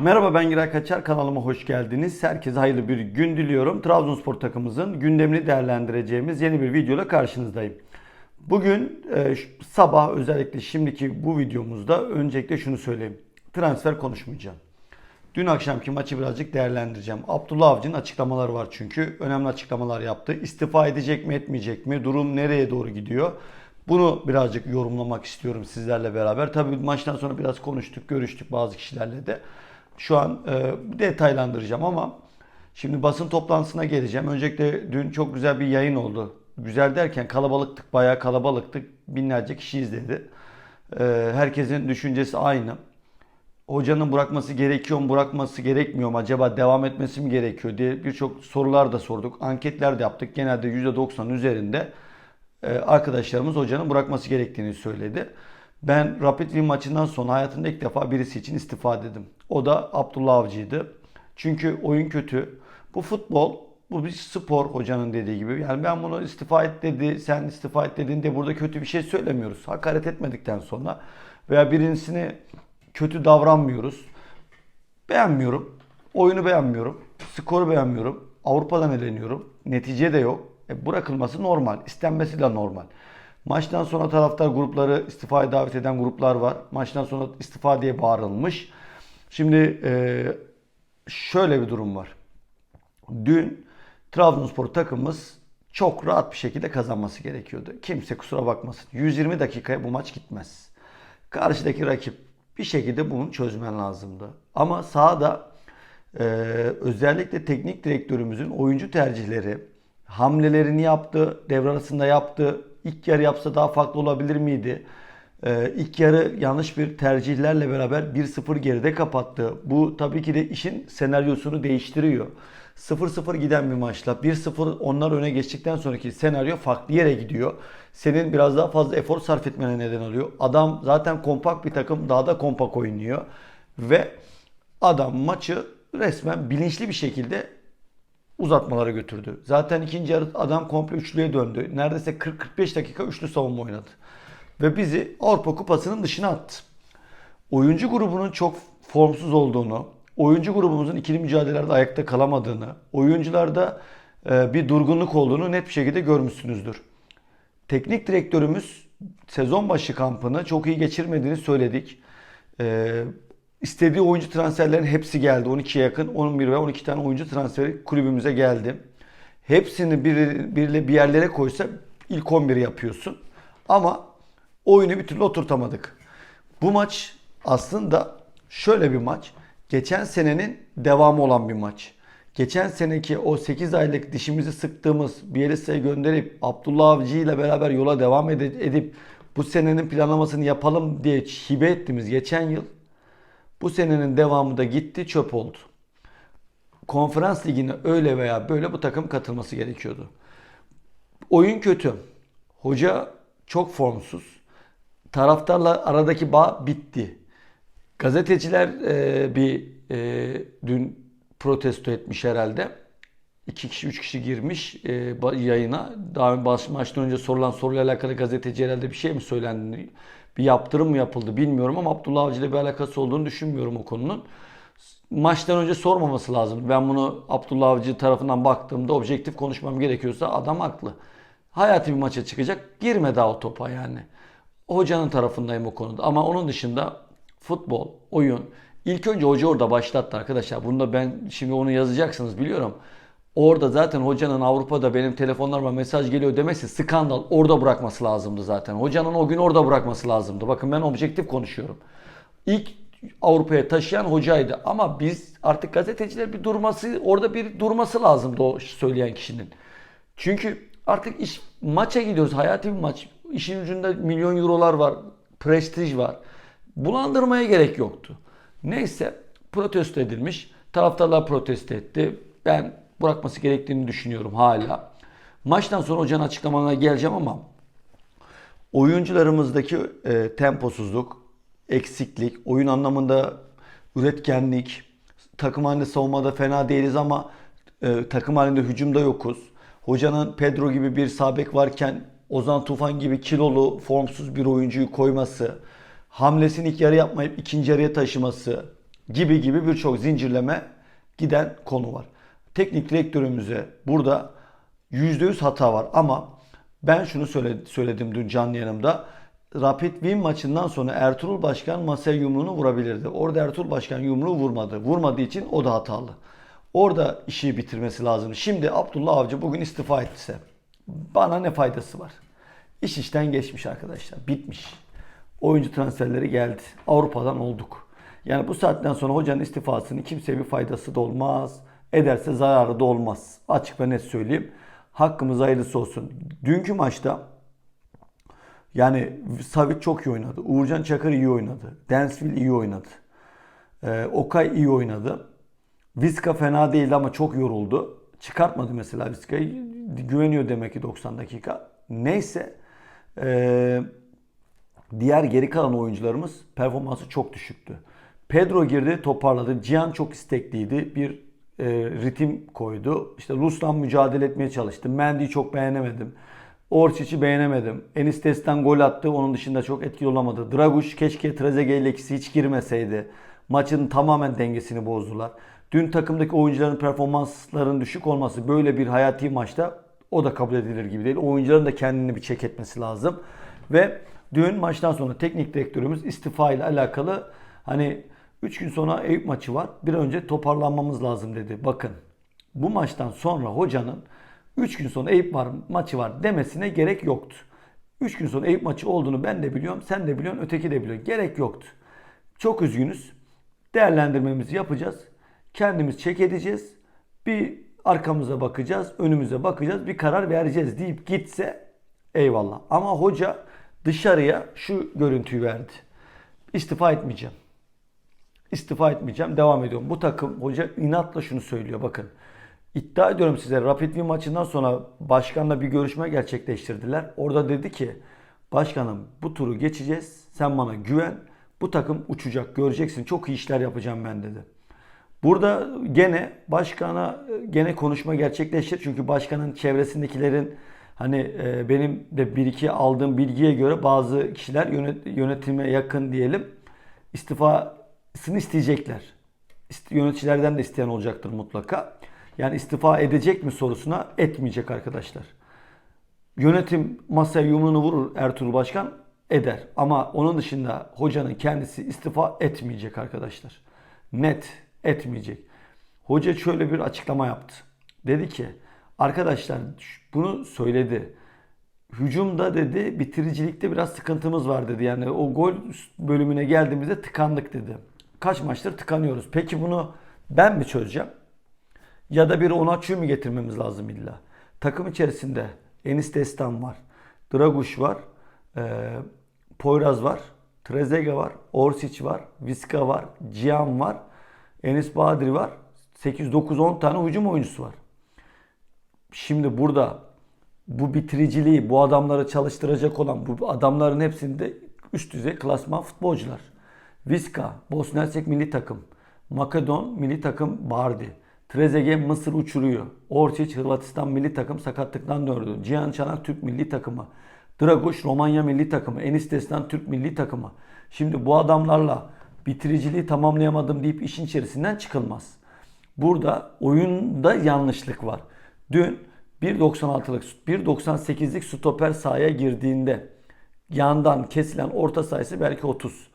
Merhaba ben Giray Kaçar kanalıma hoş geldiniz. Herkese hayırlı bir gün diliyorum. Trabzonspor takımımızın gündemini değerlendireceğimiz yeni bir videoyla karşınızdayım. Bugün e, sabah özellikle şimdiki bu videomuzda öncelikle şunu söyleyeyim. Transfer konuşmayacağım. Dün akşamki maçı birazcık değerlendireceğim. Abdullah Avcı'nın açıklamaları var çünkü. Önemli açıklamalar yaptı. İstifa edecek mi etmeyecek mi? Durum nereye doğru gidiyor? Bunu birazcık yorumlamak istiyorum sizlerle beraber. Tabii maçtan sonra biraz konuştuk, görüştük bazı kişilerle de. Şu an e, detaylandıracağım ama şimdi basın toplantısına geleceğim. Öncelikle dün çok güzel bir yayın oldu. Güzel derken kalabalıktık, bayağı kalabalıktık. Binlerce kişi izledi. E, herkesin düşüncesi aynı hocanın bırakması gerekiyor mu, bırakması gerekmiyor mu, acaba devam etmesi mi gerekiyor diye birçok sorular da sorduk. Anketler de yaptık. Genelde %90'ın üzerinde e, arkadaşlarımız hocanın bırakması gerektiğini söyledi. Ben Rapid Wien maçından sonra hayatımda ilk defa birisi için istifa dedim. O da Abdullah Avcı'ydı. Çünkü oyun kötü. Bu futbol, bu bir spor hocanın dediği gibi. Yani ben bunu istifa et dedi, sen istifa et dediğinde burada kötü bir şey söylemiyoruz. Hakaret etmedikten sonra veya birincisini kötü davranmıyoruz. Beğenmiyorum. Oyunu beğenmiyorum. Skoru beğenmiyorum. Avrupa'dan eleniyorum. Netice de yok. E, bırakılması normal. İstenmesi de normal. Maçtan sonra taraftar grupları istifaya davet eden gruplar var. Maçtan sonra istifa diye bağırılmış. Şimdi e, şöyle bir durum var. Dün Trabzonspor takımımız çok rahat bir şekilde kazanması gerekiyordu. Kimse kusura bakmasın. 120 dakikaya bu maç gitmez. Karşıdaki rakip bir şekilde bunu çözmen lazımdı. Ama sahada e, özellikle teknik direktörümüzün oyuncu tercihleri, hamlelerini yaptı, devre arasında yaptı. İlk yarı yapsa daha farklı olabilir miydi? Ee, ilk yarı yanlış bir tercihlerle beraber 1-0 geride kapattı. Bu tabii ki de işin senaryosunu değiştiriyor. 0-0 giden bir maçla 1-0 onlar öne geçtikten sonraki senaryo farklı yere gidiyor. Senin biraz daha fazla efor sarf etmene neden oluyor. Adam zaten kompakt bir takım daha da kompak oynuyor. Ve adam maçı resmen bilinçli bir şekilde uzatmalara götürdü. Zaten ikinci yarı adam komple üçlüye döndü. Neredeyse 40-45 dakika üçlü savunma oynadı. Ve bizi Avrupa Kupası'nın dışına attı. Oyuncu grubunun çok formsuz olduğunu, oyuncu grubumuzun ikili mücadelelerde ayakta kalamadığını, oyuncularda e, bir durgunluk olduğunu net bir şekilde görmüşsünüzdür. Teknik direktörümüz sezon başı kampını çok iyi geçirmediğini söyledik. İstediği oyuncu transferlerin hepsi geldi. 12'ye yakın 11 ve 12 tane oyuncu transferi kulübümüze geldi. Hepsini bir, bir, bir yerlere koysa ilk 11 yapıyorsun. Ama oyunu bir türlü oturtamadık. Bu maç aslında şöyle bir maç. Geçen senenin devamı olan bir maç. Geçen seneki o 8 aylık dişimizi sıktığımız Bielitsa'yı gönderip Abdullah Avcı ile beraber yola devam edip bu senenin planlamasını yapalım diye hibe ettiğimiz geçen yıl bu senenin devamı da gitti çöp oldu. Konferans ligine öyle veya böyle bu takım katılması gerekiyordu. Oyun kötü. Hoca çok formsuz. Taraftarla aradaki bağ bitti. Gazeteciler e, bir e, dün protesto etmiş herhalde. İki kişi, üç kişi girmiş e, yayına. Daha baş, maçtan önce sorulan soruyla alakalı gazeteci herhalde bir şey mi söylendi? Bir yaptırım mı yapıldı bilmiyorum ama Abdullah Avcı ile bir alakası olduğunu düşünmüyorum o konunun. Maçtan önce sormaması lazım. Ben bunu Abdullah Avcı tarafından baktığımda objektif konuşmam gerekiyorsa adam haklı. Hayati bir maça çıkacak. Girme daha o topa yani. Hocanın tarafındayım o konuda. Ama onun dışında futbol, oyun. İlk önce hoca orada başlattı arkadaşlar. Bunu da ben şimdi onu yazacaksınız biliyorum. Orada zaten hocanın Avrupa'da benim telefonlarıma mesaj geliyor demesi skandal. Orada bırakması lazımdı zaten. Hocanın o gün orada bırakması lazımdı. Bakın ben objektif konuşuyorum. İlk Avrupa'ya taşıyan hocaydı. Ama biz artık gazeteciler bir durması, orada bir durması lazımdı o söyleyen kişinin. Çünkü artık iş maça gidiyoruz. Hayati bir maç. İşin ucunda milyon eurolar var. Prestij var. Bulandırmaya gerek yoktu. Neyse protesto edilmiş. Taraftarlar protesto etti. Ben bırakması gerektiğini düşünüyorum hala. Maçtan sonra hocanın açıklamalarına geleceğim ama oyuncularımızdaki e, temposuzluk, eksiklik, oyun anlamında üretkenlik, takım halinde savunmada fena değiliz ama e, takım halinde hücumda yokuz. Hocanın Pedro gibi bir sabek varken Ozan Tufan gibi kilolu, formsuz bir oyuncuyu koyması, hamlesini ilk yarı yapmayıp ikinci yarıya taşıması, gibi gibi birçok zincirleme giden konu var. Teknik direktörümüze burada %100 hata var ama ben şunu söyle- söyledim dün canlı yanımda. Rapid Wien maçından sonra Ertuğrul Başkan masaya yumruğunu vurabilirdi. Orada Ertuğrul Başkan yumruğu vurmadı. Vurmadığı için o da hatalı. Orada işi bitirmesi lazım. Şimdi Abdullah Avcı bugün istifa etse bana ne faydası var? İş işten geçmiş arkadaşlar. Bitmiş. Oyuncu transferleri geldi. Avrupa'dan olduk. Yani bu saatten sonra hocanın istifasının kimseye bir faydası da olmaz. Ederse zararı da olmaz. Açık ve net söyleyeyim. Hakkımız hayırlısı olsun. Dünkü maçta yani Savic çok iyi oynadı. Uğurcan Çakır iyi oynadı. Densville iyi oynadı. Ee, Okay iyi oynadı. Vizca fena değildi ama çok yoruldu. Çıkartmadı mesela Vizca'yı. Güveniyor demek ki 90 dakika. Neyse. Ee, diğer geri kalan oyuncularımız performansı çok düşüktü. Pedro girdi toparladı. Cihan çok istekliydi. Bir e, ritim koydu. İşte Ruslan mücadele etmeye çalıştı. Mendy'yi çok beğenemedim. Orçic'i beğenemedim. Enis Destan gol attı. Onun dışında çok etkili olamadı. Draguş keşke Trezeguet ile ikisi hiç girmeseydi. Maçın tamamen dengesini bozdular. Dün takımdaki oyuncuların performanslarının düşük olması böyle bir hayati maçta o da kabul edilir gibi değil. Oyuncuların da kendini bir çek etmesi lazım. Ve dün maçtan sonra teknik direktörümüz istifa ile alakalı hani 3 gün sonra Eyüp maçı var. Bir önce toparlanmamız lazım dedi. Bakın bu maçtan sonra hocanın 3 gün sonra Eyüp var, maçı var demesine gerek yoktu. 3 gün sonra Eyüp maçı olduğunu ben de biliyorum, sen de biliyorsun, öteki de biliyor. Gerek yoktu. Çok üzgünüz. Değerlendirmemizi yapacağız. Kendimiz çek edeceğiz. Bir arkamıza bakacağız, önümüze bakacağız, bir karar vereceğiz deyip gitse eyvallah. Ama hoca dışarıya şu görüntüyü verdi. İstifa etmeyeceğim. İstifa etmeyeceğim. Devam ediyorum. Bu takım hoca inatla şunu söylüyor. Bakın. İddia ediyorum size Rapid Wien maçından sonra başkanla bir görüşme gerçekleştirdiler. Orada dedi ki başkanım bu turu geçeceğiz. Sen bana güven. Bu takım uçacak. Göreceksin. Çok iyi işler yapacağım ben dedi. Burada gene başkana gene konuşma gerçekleşti. Çünkü başkanın çevresindekilerin hani e, benim de bir iki aldığım bilgiye göre bazı kişiler yönet, yönetime yakın diyelim istifasını isteyecekler. İst- Yöneticilerden de isteyen olacaktır mutlaka. Yani istifa edecek mi sorusuna etmeyecek arkadaşlar. Yönetim masaya yumruğunu vurur Ertuğrul Başkan eder. Ama onun dışında hocanın kendisi istifa etmeyecek arkadaşlar. Net etmeyecek. Hoca şöyle bir açıklama yaptı. Dedi ki arkadaşlar bunu söyledi. Hücumda dedi bitiricilikte biraz sıkıntımız var dedi. Yani o gol bölümüne geldiğimizde tıkandık dedi. Kaç maçtır tıkanıyoruz. Peki bunu ben mi çözeceğim? Ya da bir Onaçu'yu mu getirmemiz lazım illa? Takım içerisinde Enis Destan var. Draguş var. E, Poyraz var. Trezeguet var. Orsic var. Viska var. Cihan var. Enis Badri var. 8, 9, 10 tane hücum oyuncusu var. Şimdi burada bu bitiriciliği, bu adamları çalıştıracak olan bu adamların hepsinde üst düzey klasman futbolcular. Viska, Bosna Hersek milli takım. Makedon milli takım Bardi. Trezeguet Mısır uçuruyor. Orsic Hırvatistan milli takım sakatlıktan döndü. Cihan Çanak Türk milli takımı. Draguş Romanya milli takımı. Enis Destan Türk milli takımı. Şimdi bu adamlarla bitiriciliği tamamlayamadım deyip işin içerisinden çıkılmaz. Burada oyunda yanlışlık var. Dün 1.96'lık 1.98'lik stoper sahaya girdiğinde yandan kesilen orta sayısı belki 30.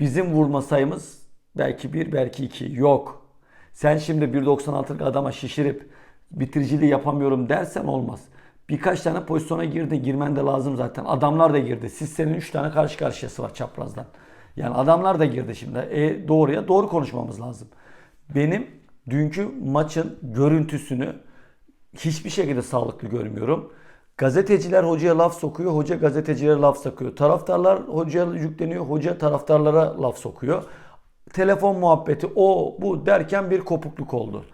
Bizim vurma sayımız belki 1 belki 2 yok. Sen şimdi 1.96'lık adama şişirip bitiriciliği yapamıyorum dersen olmaz. Birkaç tane pozisyona girdi. Girmen de lazım zaten. Adamlar da girdi. Siz senin 3 tane karşı karşıyası var çaprazdan. Yani adamlar da girdi şimdi. E, doğruya doğru konuşmamız lazım. Benim dünkü maçın görüntüsünü hiçbir şekilde sağlıklı görmüyorum. Gazeteciler hocaya laf sokuyor, hoca gazetecilere laf sokuyor. Taraftarlar hocaya yükleniyor, hoca taraftarlara laf sokuyor. Telefon muhabbeti o bu derken bir kopukluk oldu.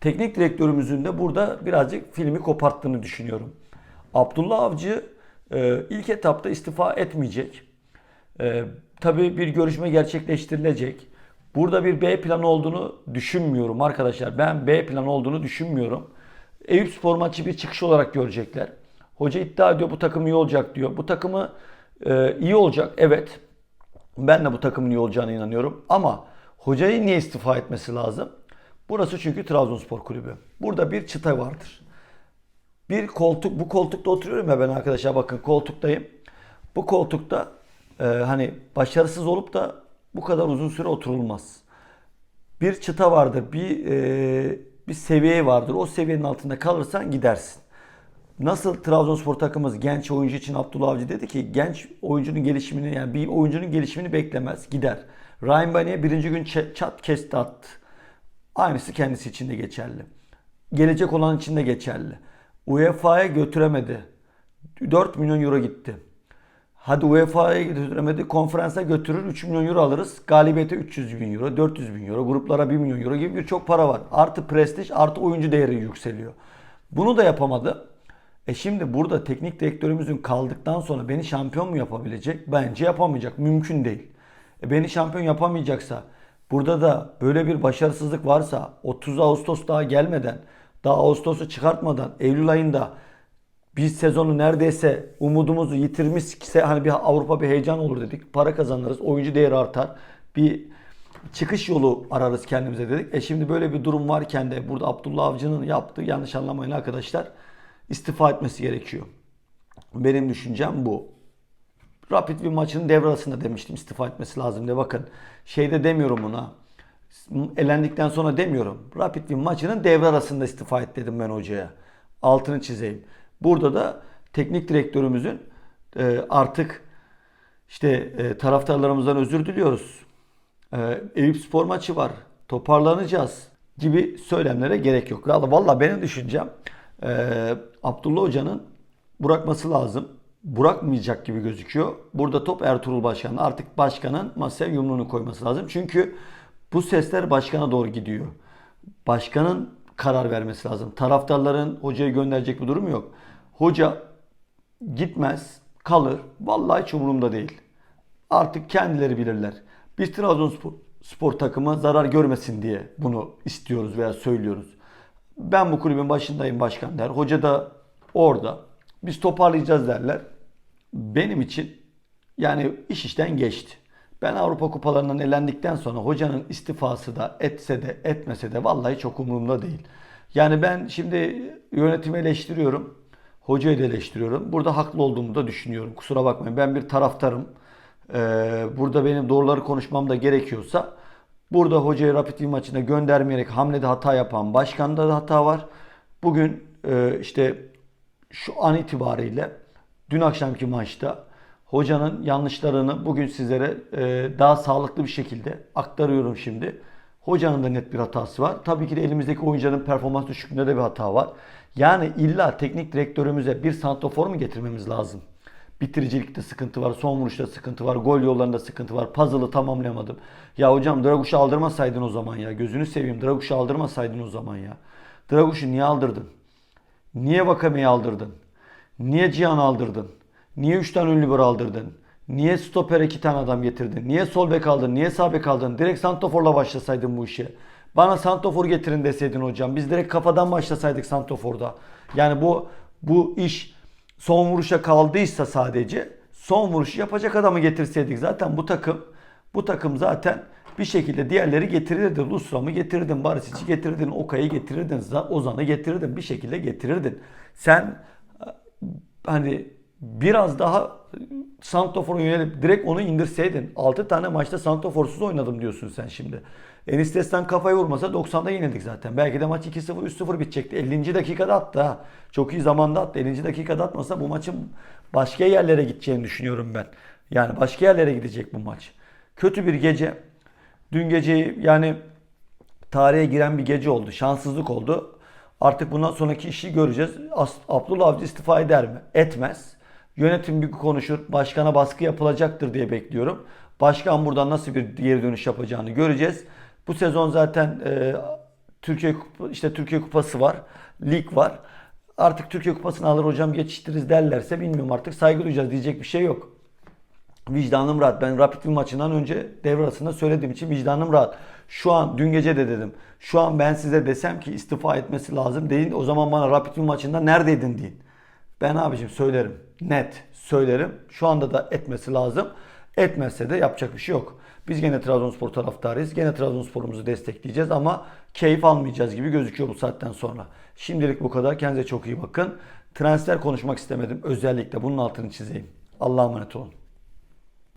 Teknik direktörümüzün de burada birazcık filmi koparttığını düşünüyorum. Abdullah Avcı e, ilk etapta istifa etmeyecek. E, tabii bir görüşme gerçekleştirilecek. Burada bir B planı olduğunu düşünmüyorum arkadaşlar. Ben B planı olduğunu düşünmüyorum. Eyüp Spor maçı bir çıkış olarak görecekler. Hoca iddia ediyor bu takım iyi olacak diyor. Bu takımı e, iyi olacak evet. Ben de bu takımın iyi olacağına inanıyorum. Ama Hocayı niye istifa etmesi lazım? Burası çünkü Trabzonspor kulübü. Burada bir çıta vardır. Bir koltuk, bu koltukta oturuyorum ya ben arkadaşlar bakın koltuktayım. Bu koltukta e, hani başarısız olup da bu kadar uzun süre oturulmaz. Bir çıta vardır, bir e, bir seviye vardır. O seviyenin altında kalırsan gidersin. Nasıl Trabzonspor takımımız genç oyuncu için Abdullah Avcı dedi ki genç oyuncunun gelişimini yani bir oyuncunun gelişimini beklemez gider. Ryan Bani'ye birinci gün çat kesti attı. Aynısı kendisi için de geçerli. Gelecek olan için de geçerli. UEFA'ya götüremedi. 4 milyon euro gitti. Hadi UEFA'ya götüremedi. Konferansa götürür 3 milyon euro alırız. Galibiyete 300 bin euro, 400 bin euro, gruplara 1 milyon euro gibi birçok para var. Artı prestij, artı oyuncu değeri yükseliyor. Bunu da yapamadı. E şimdi burada teknik direktörümüzün kaldıktan sonra beni şampiyon mu yapabilecek? Bence yapamayacak. Mümkün değil. E beni şampiyon yapamayacaksa burada da böyle bir başarısızlık varsa 30 Ağustos daha gelmeden daha Ağustos'u çıkartmadan Eylül ayında biz sezonu neredeyse umudumuzu yitirmişse hani bir Avrupa bir heyecan olur dedik. Para kazanırız, oyuncu değeri artar. Bir çıkış yolu ararız kendimize dedik. E şimdi böyle bir durum varken de burada Abdullah Avcı'nın yaptığı yanlış anlamayın arkadaşlar istifa etmesi gerekiyor. Benim düşüncem bu. Rapid bir maçının devre arasında demiştim istifa etmesi lazım diye. Bakın şeyde demiyorum buna. Elendikten sonra demiyorum. Rapid bir maçının devre arasında istifa et dedim ben hocaya. Altını çizeyim. Burada da teknik direktörümüzün e, artık işte e, taraftarlarımızdan özür diliyoruz. E, Eyüp Spor maçı var. Toparlanacağız gibi söylemlere gerek yok. Valla benim düşüncem e, Abdullah Hoca'nın bırakması lazım. Bırakmayacak gibi gözüküyor. Burada top Ertuğrul Başkan'ın. Artık başkanın masaya yumruğunu koyması lazım. Çünkü bu sesler başkana doğru gidiyor. Başkanın karar vermesi lazım. Taraftarların hocayı gönderecek bir durum yok. Hoca gitmez, kalır. Vallahi hiç umurumda değil. Artık kendileri bilirler. Biz Trabzonspor spor takımı zarar görmesin diye bunu istiyoruz veya söylüyoruz. Ben bu kulübün başındayım başkan der. Hoca da orada. Biz toparlayacağız derler. Benim için yani iş işten geçti. Ben Avrupa kupalarından elendikten sonra hocanın istifası da etse de etmese de vallahi çok umurumda değil. Yani ben şimdi yönetimi eleştiriyorum. Hocayı da eleştiriyorum. Burada haklı olduğumu da düşünüyorum. Kusura bakmayın. Ben bir taraftarım. Ee, burada benim doğruları konuşmam da gerekiyorsa burada hocayı Rapid Wien maçına göndermeyerek hamlede hata yapan başkanda da hata var. Bugün e, işte şu an itibariyle dün akşamki maçta hocanın yanlışlarını bugün sizlere e, daha sağlıklı bir şekilde aktarıyorum şimdi. Hocanın da net bir hatası var. Tabii ki de elimizdeki oyuncuların performans düşüklüğünde de bir hata var. Yani illa teknik direktörümüze bir santrofor mu getirmemiz lazım? Bitiricilikte sıkıntı var, son vuruşta sıkıntı var, gol yollarında sıkıntı var. Puzzle'ı tamamlayamadım. Ya hocam Draguş'u aldırmasaydın o zaman ya. Gözünü seveyim Draguş'u aldırmasaydın o zaman ya. Draguş'u niye aldırdın? Niye Vakame'yi aldırdın? Niye Cihan aldırdın? Niye 3 tane ünlü bir aldırdın? Niye stoper 2 tane adam getirdin? Niye sol bek aldın? Niye sağ bek aldın? Direkt Santofor'la başlasaydın bu işe. Bana Santofor getirin deseydin hocam. Biz direkt kafadan başlasaydık Santofor'da. Yani bu bu iş son vuruşa kaldıysa sadece son vuruşu yapacak adamı getirseydik zaten bu takım bu takım zaten bir şekilde diğerleri getirirdin. Lusram'ı getirirdin, Barisic'i getirirdin, Okay'ı getirirdin, Ozan'ı getirirdin. Bir şekilde getirirdin. Sen hani biraz daha Santofor'a yönelip direkt onu indirseydin. 6 tane maçta Santofor'suz oynadım diyorsun sen şimdi. Enis Destan kafayı vurmasa 90'da yenildik zaten. Belki de maç 2-0 3-0 bitecekti. 50. dakikada attı ha. Çok iyi zamanda attı. 50. dakikada atmasa bu maçın başka yerlere gideceğini düşünüyorum ben. Yani başka yerlere gidecek bu maç. Kötü bir gece. Dün geceyi yani tarihe giren bir gece oldu. Şanssızlık oldu. Artık bundan sonraki işi göreceğiz. Abdullah Avcı istifa eder mi? Etmez. Yönetim bir konuşur. Başkana baskı yapılacaktır diye bekliyorum. Başkan buradan nasıl bir geri dönüş yapacağını göreceğiz. Bu sezon zaten e, Türkiye işte Türkiye Kupası var, lig var. Artık Türkiye Kupası'nı alır hocam geçiştiririz derlerse bilmiyorum artık saygı duyacağız diyecek bir şey yok. Vicdanım rahat. Ben Rapid Wien maçından önce devre arasında söylediğim için vicdanım rahat. Şu an dün gece de dedim. Şu an ben size desem ki istifa etmesi lazım deyin. O zaman bana Rapid Wien maçında neredeydin deyin. Ben abicim söylerim. Net söylerim. Şu anda da etmesi lazım. Etmezse de yapacak bir şey yok. Biz gene Trabzonspor taraftarıyız. Gene Trabzonspor'umuzu destekleyeceğiz ama keyif almayacağız gibi gözüküyor bu saatten sonra. Şimdilik bu kadar. Kendinize çok iyi bakın. Transfer konuşmak istemedim. Özellikle bunun altını çizeyim. Allah'a emanet olun.